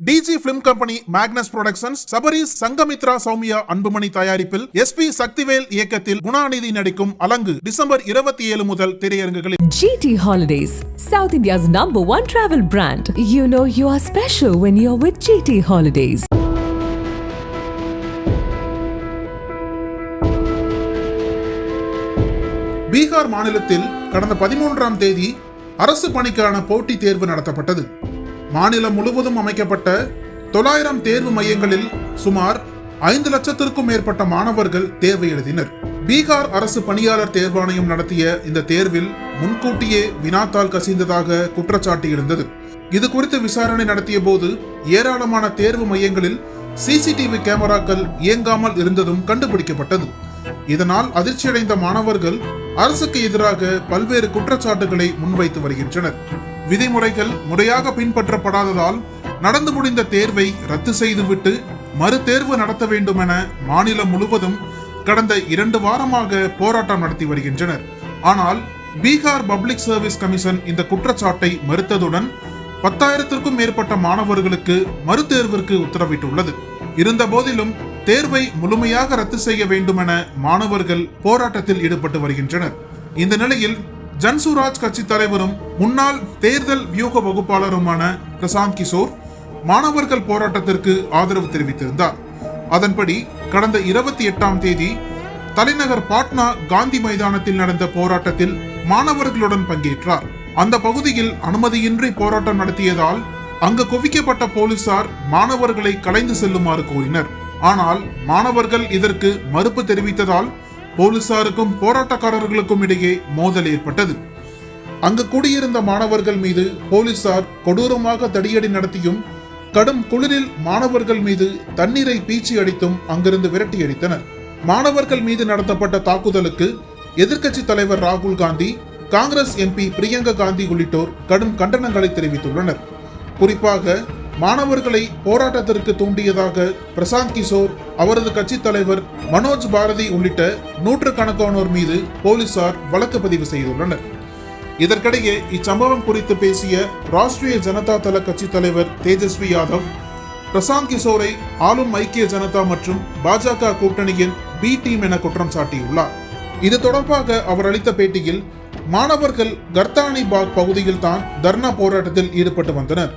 DG film company Magnus productions Sabaris Sangamithra Sowmya Anbumani தயாரிப்பில் SP Sakthivel இயக்கத்தில் குணாநிதி நடிக்கும் அலங்கு December இருபத்தி ஏழு முதல் திரையரங்குகளில் GT Holidays, South India's number one travel brand. You know you are special when you're with GT Holidays. Bihar மாநிலத்தில் கடந்த பதிமூன்றாம் தேதி அரசு பணிக்கான போட்டித் தேர்வு நடத்தப்பட்டது மாநிலம் முழுவதும் அமைக்கப்பட்ட தொள்ளாயிரம் தேர்வு மையங்களில் சுமார் ஐந்து லட்சத்திற்கும் மேற்பட்ட மாணவர்கள் தேர்வு எழுதினர். பீகார் அரசு பணியாளர் தேர்வாணையம் நடத்திய இந்த தேர்வில் முன்கூட்டியே வினாத்தால் கசிந்ததாக குற்றச்சாட்டு இருந்தது இது குறித்து விசாரணை நடத்திய போது ஏராளமான தேர்வு மையங்களில் சிசிடிவி கேமராக்கள் இயங்காமல் இருந்ததும் கண்டுபிடிக்கப்பட்டது. இதனால் அதிர்ச்சியடைந்த மாணவர்கள் அரசுக்கு எதிராக பல்வேறு குற்றச்சாட்டுகளை முன்வைத்து வருகின்றனர். விதிமுறைகள் முறையாக பின்பற்றப்படாததால் நடந்து முடிந்த தேர்வை ரத்து செய்துவிட்டு மறு தேர்வு நடத்த வேண்டும் என மாநிலம் முழுவதும் கடந்த இரண்டு வாரமாக போராட்டம் நடத்தி வருகின்றனர். ஆனால் பீகார் பப்ளிக் சர்வீஸ் கமிஷன் இந்த குற்றச்சாட்டை மறுத்ததுடன் பத்தாயிரத்திற்கும் மேற்பட்ட மாணவர்களுக்கு மறுதேர்விற்கு உத்தரவிட்டுள்ளது. இருந்த போதிலும் தேர்வை முழுமையாக ரத்து செய்ய வேண்டும் என மாணவர்கள் போராட்டத்தில் ஈடுபட்டு வருகின்றனர். இந்த நிலையில் ஜன்சுராஜ் கட்சி தலைவரும் முன்னாள் தேர்தல் வியூக வகுப்பாளருமான பிரசாந்த் கிஷோர் மாணவர்கள் போராட்டத்திற்கு ஆதரவு தெரிவித்திருந்தார். அதன்படி கடந்த இருபத்தி எட்டாம் தேதி தலைநகர் பாட்னா காந்தி மைதானத்தில் நடந்த போராட்டத்தில் மாணவர்களுடன் பங்கேற்றார். அந்த பகுதியில் அனுமதியின்றி போராட்டம் நடத்தியதால் அங்கு குவிக்கப்பட்ட போலீசார் மாணவர்களை கலைந்து செல்லுமாறு கூறினர் ஆனால் மாணவர்கள் இதற்கு மறுப்பு தெரிவித்ததால் போலீசாருக்கும் போராட்டக்காரர்களுக்கும் இடையே மோதல் ஏற்பட்டது. அங்கு குடியிருந்த மாணவர்கள் மீது போலீசார் கொடூரமாக தடியடி நடத்தியும் கடும் குளிரில் மாணவர்கள் மீது தண்ணீரை பீச்சி அடித்தும் அங்கிருந்து விரட்டி அடித்தனர். மாணவர்கள் மீது நடத்தப்பட்ட தாக்குதலுக்கு எதிர்க்கட்சி தலைவர் ராகுல் காந்தி காங்கிரஸ் எம்பி பிரியங்கா காந்தி உள்ளிட்டோர் கடும் கண்டனங்களை தெரிவித்துள்ளனர். குறிப்பாக மாணவர்களை போராட்டத்திற்கு தூண்டியதாக பிரசாந்த் கிஷோர் அவரது கட்சி தலைவர் மனோஜ் பாரதி உள்ளிட்ட நூற்றுக்கணக்கானோர் மீது போலீசார் வழக்கு பதிவு செய்துள்ளனர். இதற்கிடையே இச்சம்பவம் குறித்து பேசிய ராஷ்டிரிய ஜனதா தள கட்சி தலைவர் தேஜஸ்வி யாதவ் பிரசாந்த் கிஷோரை ஆளும் ஐக்கிய ஜனதா மற்றும் பாஜக கூட்டணியின் பி டீம் என குற்றம் சாட்டியுள்ளார். இது தொடர்பாக அவர் அளித்த பேட்டியில் மாணவர்கள் கர்தானி பாக் பகுதியில் தான் தர்ணா போராட்டத்தில் ஈடுபட்டு வந்தனர்.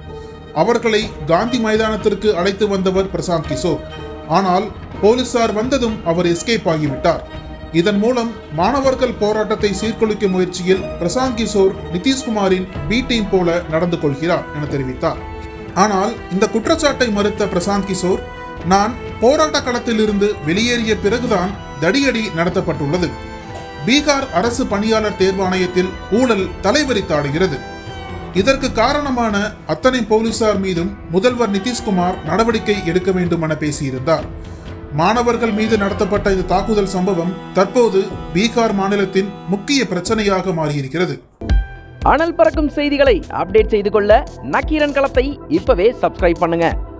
அவர்களை காந்தி மைதானத்திற்கு அழைத்து வந்தவர் பிரசாந்த் கிஷோர். ஆனால் போலீசார் வந்ததும் அவர் எஸ்கேப் ஆகிவிட்டார். இதன் மூலம் மாணவர்கள் போராட்டத்தை சீர்குலைக்கும் முயற்சியில் பிரசாந்த் கிஷோர் நிதிஷ்குமாரின் பி டீம் போல நடந்து கொள்கிறார் என தெரிவித்தார். ஆனால் இந்த குற்றச்சாட்டை மறுத்த பிரசாந்த் கிஷோர் நான் போராட்ட களத்திலிருந்து வெளியேறிய பிறகுதான் தடியடி நடத்தப்பட்டுள்ளது. பீகார் அரசு பணியாளர் தேர்வாணையத்தில் ஊழல் தலைவரித்தாடுகிறது. இதற்கு காரணமான அத்தனை போலீசார் மீதும் முதல்வர் நிதிஷ்குமார் நடவடிக்கை எடுக்க வேண்டும் என பேசியிருந்தார். மாணவர்கள் மீது நடத்தப்பட்ட இந்த தாக்குதல் சம்பவம் தற்போது பீகார் மாநிலத்தின் முக்கிய பிரச்சனையாக மாறியிருக்கிறது. அனல் பறக்கும் செய்திகளை அப்டேட் செய்து கொள்ள நக்கீரன் களத்தை இப்பவே சப்ஸ்கிரைப் பண்ணுங்க.